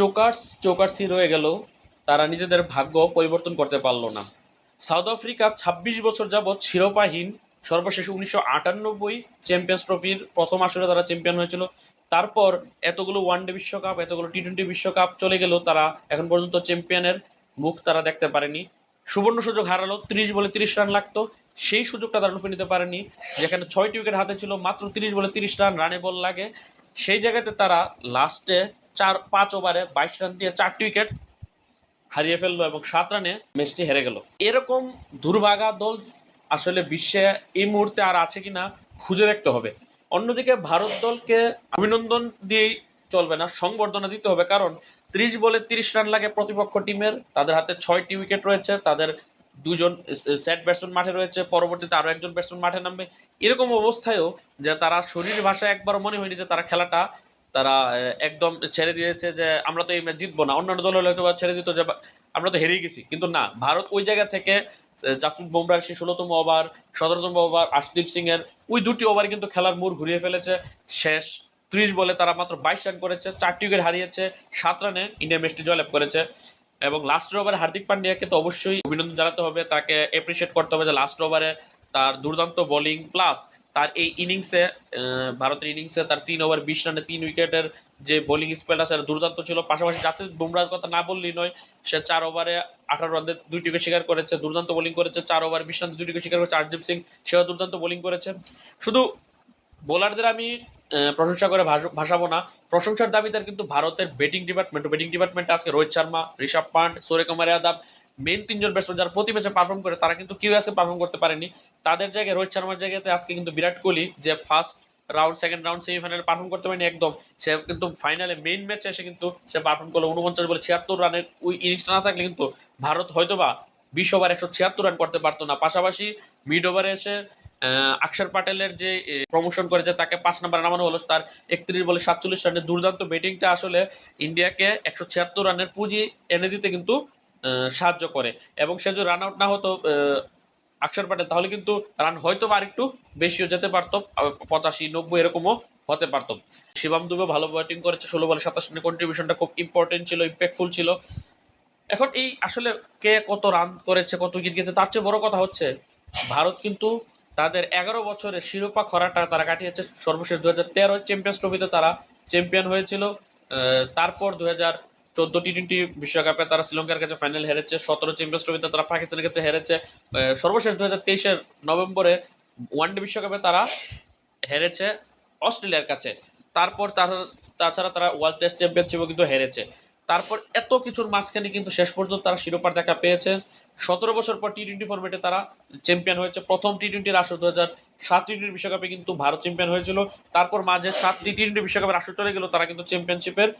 Chokers, চোকার্সই রয়ে গেল। তারা নিজেদের ভাগ্য পরিবর্তন করতে পারল না। সাউথ আফ্রিকা ২৬ বছর যাবৎ শিরোপাহীন। সর্বশেষ উনিশশো আটানব্বই চ্যাম্পিয়ন্স ট্রফির প্রথম আসরে তারা চ্যাম্পিয়ন হয়েছিল। তারপর এতগুলো ওয়ানডে বিশ্বকাপ, এতগুলো টি টোয়েন্টি বিশ্বকাপ চলে গেল। তারা এখন পর্যন্ত চ্যাম্পিয়নের মুখ তারা দেখতে পারেনি। সুবর্ণ সুযোগ হারালো, ত্রিশ বলে তিরিশ রান লাগতো। সেই সুযোগটা তারা লুফে নিতে পারেনি, যেখানে ছয়টি উইকেট হাতে ছিল, মাত্র তিরিশ বলে তিরিশ রান রানে বল লাগে। সেই জায়গাতে তারা লাস্টে চার, পাঁচ ওভারে বাইশ রান দিয়ে চারটি উইকেট হারিয়ে ফেলল এবং সাত রানে ম্যাচটি হেরে গেল। এরকম দুর্ভাগা দল আসলে বিশ্বে এই মুহূর্তে আর আছে কিনা খুঁজে দেখতে হবে। অন্যদিকে ভারত দলকে অভিনন্দন দিয়েই চলবে না, সংবর্ধনা দিতে হবে কারণ ত্রিশ বলে তিরিশ রান লাগে প্রতিপক্ষ টিমের। তাদের হাতে ছয়টি উইকেট রয়েছে, তাদের দুজন সেট ব্যাটসম্যান মাঠে রয়েছে, পরবর্তীতে আরও একজন ব্যাটসম্যান মাঠে নামবে। এরকম অবস্থায়ও যে তারা শরীর ভাষায় একবার মনে হয়নি যে তারা খেলাটা তারা একদম ছেড়ে দিয়েছে যে আমরা তো এই ম্যাচ জিতবো না। অন্যান্য দল হয়তো বা ছেড়ে দিত যে আমরা তো হেরেই গেছি। কিন্তু না, ভারত ওই জায়গা থেকে জাসপ্রীত বুমরার সেই ষোলোতম ওভার, সতেরোতম ওভার, আশদীপ সিং এর ওই দুটি ওভার কিন্তু খেলার মোড় ঘুরিয়ে ফেলেছে। শেষ ত্রিশ বলে তারা মাত্র বাইশ রান করেছে চারটি উইকেট হারিয়েছে, সাত রানে ইন্ডিয়া ম্যাচটি জয়লাভ করেছে। এবং লাস্ট ওভারে হার্দিক পান্ডিয়াকে তো অবশ্যই অভিনন্দন জানাতে হবে। তাকে অ্যাপ্রিসিয়েট করতে হবে যে লাস্ট ওভারে তার দুর্দান্ত বোলিং প্লাস তার এই ইনিংসে ভারতের ইনিংসে তার তিন ওভার বিশ রানে তিন উইকেটের যে বোলিং স্পেলটা সেটা দুর্দান্ত ছিল। পাশাপাশি জাতীয় বুমরার কথা না বললেই নয়, সে চার ওভারে আঠারো রানের দুইটি উইকেট শিকার করেছে, দুর্দান্ত বোলিং করেছে। চার ওভার বিশ রানে দুইটি উইকেট শিকার করেছে আরদীপ সিং, সেও দুর্দান্ত বোলিং করেছে। শুধু বোলারদের আমি প্রশংসা করে ভাসাবো না। প্রশংসার দাবিদার কিন্তু ভারতের ব্যাটিং ডিপার্টমেন্ট ব্যাটিং ডিপার্টমেন্টে আজকে রোহিত শর্মা, ঋষভ পান্ট সূর্যকুমার যাদব মেন তিনজন ব্যাটসম্যান যারা প্রতি ম্যাচে পারফর্ম করে তারা কিন্তু কেউ আজকে পারফর্ম করতে পারেনি। তাদের জায়গায় রোহিত শর্মার জায়গাতে আজকে কিন্তু বিরাট কোহলি যে ফার্স্ট রাউন্ড সেকেন্ড রাউন্ড সেমিফাইনালে পারফর্ম করতে পারেনি একদম। সে কিন্তু ফাইনালে মেইন ম্যাচে এসে কিন্তু সে পারফর্ম করল উনপঞ্চাশ বলে ছিয়াত্তর রানের ওই ইনিংসটা না থাকলে কিন্তু ভারত হয়তোবা বিশ ওভার একশো ছিয়াত্তর রান করতে পারতো না। পাশাপাশি মিড ওভারে এসে আহ, অক্ষর প্যাটেলের যে প্রমোশন করেছে তাকে পাঁচ নাম্বার নামানো হলো। তার একত্রিশ বলে সাতচল্লিশ রানের দুর্দান্ত ব্যাটিংটা আসলে ইন্ডিয়াকে একশো ছিয়াত্তর রানের পুঁজি এনে দিতে কিন্তু সাহায্য করে। এবং সে যদি রান আউট না হতো আহ, অক্ষর প্যাটেল তাহলে কিন্তু রান হয়তো বা আরেকটু বেশিও যেতে পারতো পঁচাশি নব্বই এরকমও হতে পারতো। শিবাম দুবে ভালো ব্যাটিং করেছে ষোলো বলে সাতাশ রানের কন্ট্রিবিউশনটা খুব ইম্পর্টেন্ট ছিল ইম্প্যাক্টফুল ছিল। এখন এই আসলে কে কত রান করেছে কত উইকেট গেছে তার চেয়ে বড় কথা হচ্ছে ভারত কিন্তু তাদের এগারো বছরের শিরোপা খরাটা তারা কাটিয়েছে। সর্বশেষ দু হাজার তেরো চ্যাম্পিয়ন্স ট্রফিতে তারা চ্যাম্পিয়ন হয়েছিল। তারপর দু হাজার চোদ্দ টি টোয়েন্টি বিশ্বকাপে তারা শ্রীলঙ্কার কাছে ফাইনাল হেরেছে, সতেরো চ্যাম্পিয়ন্স ট্রফিতে তারা পাকিস্তানের কাছে হেরেছে। সর্বশেষ দু হাজার তেইশের নভেম্বরে ওয়ানডে বিশ্বকাপে তারা হেরেছে অস্ট্রেলিয়ার কাছে। তারপর তারা, তাছাড়া তারা ওয়ার্ল্ড টেস্ট চ্যাম্পিয়নশিপও কিন্তু হেরেছে। তারপর এত কিছুর মাঝখানে কিন্তু শেষ পর্যন্ত তারা শিরোপার দেখা পেয়েছে। সতেরো বছর পর টি টোয়েন্টি ফর্মেটে তারা চ্যাম্পিয়ন হয়েছে। প্রথম টি টোয়েন্টির আসর দু হাজার সাত টি টোয়েন্টি বিশ্বকাপে কিন্তু ভারত চ্যাম্পিয়ন হয়েছিল। তারপর মাঝে সাত টি টোয়েন্টি বিশ্বকাপের আসর চলে গেল, তারা কিন্তু চ্যাম্পিয়নশিপের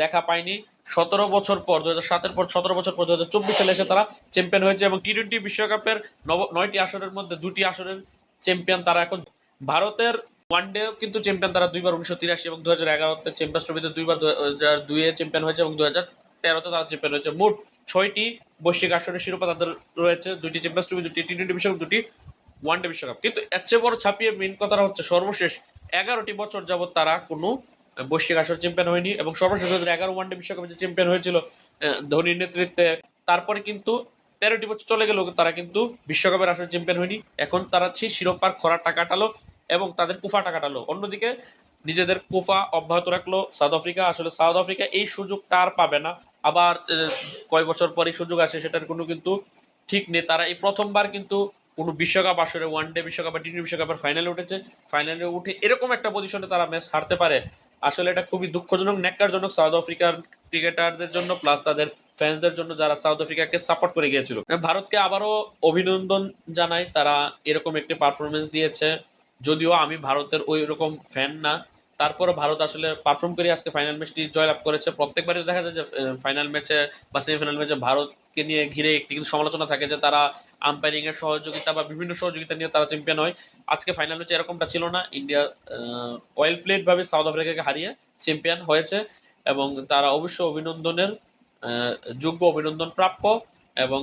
দেখা পায়নি। সতেরো বছর পর দু হাজার সাতের পর, সতেরো বছর পর দু হাজার চব্বিশ সালে এসে তারা চ্যাম্পিয়ন হয়েছে এবং টি টোয়েন্টি বিশ্বকাপের নব, নয়টি আসরের মধ্যে দুটি আসরের চ্যাম্পিয়ন তারা এখন। ভারতের ওয়ানডে কিন্তু চ্যাম্পিয়ন তারা দুইবার উনিশশো তিরাশি এবং দু হাজার এগারোতে চ্যাম্পিয়ন্স ট্রফিতে দুইবার দু হাজার দুইয়ে চ্যাম্পিয়ন হয়েছে এবং দু হাজার তেরোতে তারা চ্যাম্পিয়ন হয়েছে। মোট ছয়টি বৈশ্বিক আসরের শিরোপা তাদের রয়েছে। দুটি চ্যাম্পিয়ন্স ট্রফি দুটি টি টোয়েন্টি বিশ্বকাপ দুটি ওয়ানডে বিশ্বকাপ। কিন্তু এর চেয়ে বড় ছাপিয়ে মেন কথাটা হচ্ছে সর্বশেষ এগারোটি বছর যাবত তারা কোনো বৈশ্বিক আসর চ্যাম্পিয়ন হয়নি এবং সর্বশেষ দু হাজার এগারো ওয়ানডে বিশ্বকাপে যে চ্যাম্পিয়ন হয়েছিল ধোনির নেতৃত্বে, তারপরে কিন্তু তেরোটি বছর চলে গেল, তারা কিন্তু বিশ্বকাপের আসর চ্যাম্পিয়ন হয়নি। এখন তারা সেই শিরোপার খরাটা কাটালো এবং তাদের কুফাটা কাটালো। অন্যদিকে নিজেদের কুফা অব্যাহত রাখল সাউথ আফ্রিকা। আসলে সাউথ আফ্রিকা এই সুযোগটা আর পাবে না। আবার কয় বছর পরে সুযোগ আসে, সেটার কোনো কিন্তু ঠিক নেই। তারা এই প্রথমবার কিন্তু কোনো বিশ্বকাপ আসরে ওয়ান ডে বিশ্বকাপ বা টি টোয়েন্টি বিশ্বকাপের ফাইনালে উঠেছে। ফাইনালে উঠে এরকম একটা পজিশনে তারা ম্যাচ হারতে পারে। আসলে এটা খুবই দুঃখজনক, ন্যাক্কারজনক সাউথ আফ্রিকার ক্রিকেটারদের জন্য প্লাস তাদের ফ্যান্সদের জন্য যারা সাউথ আফ্রিকাকে সাপোর্ট করে গিয়েছিল। ভারতকে আবারও অভিনন্দন জানাই, তারা এরকম একটি পারফরমেন্স দিয়েছে। যদিও আমি ভারতের ওই রকম ফ্যান না তারপরে ভারত আসলে পারফর্ম করে আজকে ফাইনাল ম্যাচটি জয়লাভ করেছে। প্রত্যেকবারই দেখা যায় যে ফাইনাল ম্যাচে বা সেমিফাইনাল ম্যাচে ভারতকে নিয়ে ঘিরে একটি কিন্তু সমালোচনা থাকে যে তারা আম্পায়ারিং এর সহযোগিতা বা বিভিন্ন সহযোগিতা নিয়ে তারা চ্যাম্পিয়ন হয়। আজকে ফাইনাল ম্যাচে এরকমটা ছিল না। ইন্ডিয়া ওয়েল প্লেড ভাবে সাউথ আফ্রিকাকে হারিয়ে চ্যাম্পিয়ন হয়েছে এবং তারা অবশ্য অভিনন্দনের যোগ্য অভিনন্দন প্রাপ্য এবং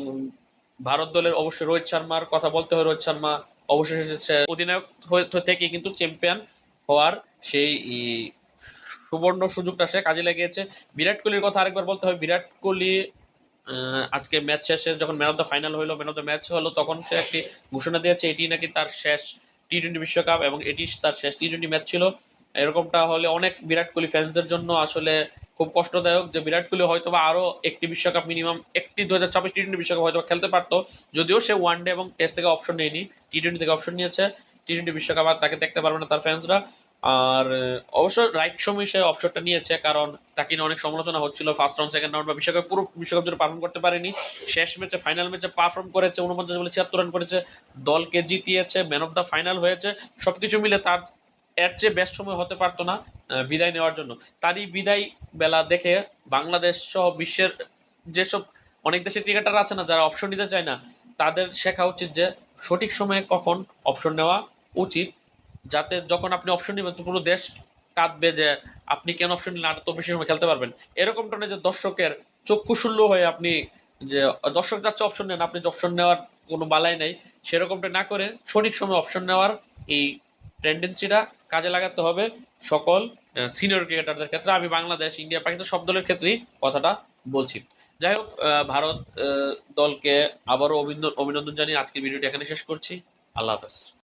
ভারত দলের অবশ্যই রোহিত শর্মার কথা বলতে হয়। রোহিত শর্মা অবশেষে অধিনায়ক থেকে কিন্তু চ্যাম্পিয়ন হওয়ার সেই সুবর্ণ সুযোগটা সে কাজে লাগিয়েছে। বিরাট কোহলির কথা আরেকবার বলতে হয়। বিরাট কোহলি আজকে ম্যাচ শেষে যখন ম্যান অফ দ্য ফাইনাল হলো ম্যান অফ দ্য ম্যাচ হলো, তখন সে একটি ঘোষণা দিয়েছে, এটি নাকি তার শেষ টি টোয়েন্টি বিশ্বকাপ এবং এটি তার শেষ টি টোয়েন্টি ম্যাচ ছিল। এরকমটা হলে অনেক বিরাট কোহলি ফ্যান্সদের জন্য আসলে খুব কষ্টদায়ক যে বিরাট কোহলি হয়তো বা আরও একটি বিশ্বকাপ মিনিমাম একটি দু হাজার ছাব্বিশ টি টোয়েন্টি বিশ্বকাপ হয়তো খেলতে পারতো, যদিও সে ওয়ান ডে এবং টেস্ট থেকে অপশন নেয়নি টি টোয়েন্টি থেকে অপশন নিয়েছে। টি টোয়েন্টি বিশ্বকাপ আর তাকে দেখতে পারবে না তার ফ্যান্সরা আর, অবশ্য রাইট সময় সে অপশনটা নিয়েছে, কারণ তাকে নিয়ে অনেক সমালোচনা হচ্ছিল ফার্স্ট রাউন্ড সেকেন্ড রাউন্ড বা বিশ্বকাপ পুরো বিশ্বকাপ জুড়ে পালন করতে পারেনি। শেষ ম্যাচে ফাইনাল ম্যাচে পারফর্ম করেছে উনপঞ্চাশ বলে ছিয়াত্তর রান করেছে, দলকে জিতিয়েছে ম্যান অফ দ্য ফাইনাল হয়েছে সব কিছু মিলে তার এর চেয়ে বেস্ট সময় হতে পারতো না বিদায় নেওয়ার জন্য। তারই বিদায় বেলা দেখে বাংলাদেশ সহ বিশ্বের যেসব অনেক দেশের ক্রিকেটার আছে না, যারা অপশন নিতে চায় না, তাদের শেখা উচিত যে সঠিক সময়ে কখন অপশন নেওয়া উচিত। যাতে যখন আপনি অপশন নেবেন পুরো দেশ কাঁদবে যে আপনি কেন অপশন নিলেন? আর তো বেশি সময় খেলতে পারবেন। এরকমটা নয় যে দর্শকের চক্ষু শূন্য হয়ে আপনি যে, দর্শক যাচ্ছে অপশন নেন, আপনি অপশন নেওয়ার কোনো বালাই নেই, সেরকমটা না করে সঠিক সময় অপশন নেওয়ার এই টেন্ডেন্সিটা কাজে লাগাতে হবে। সকল সিনিয়র ক্রিকেটারদের ক্ষেত্রে, আমি বাংলাদেশ ইন্ডিয়া পাকিস্তান সব দলের ক্ষেত্রেই কথাটা বলছি। যাই হোক ভারত দলকে আবারও অভিনন্দন জানিয়ে আজকের ভিডিওটি এখানে শেষ করছি। আল্লাহ হাফেজ।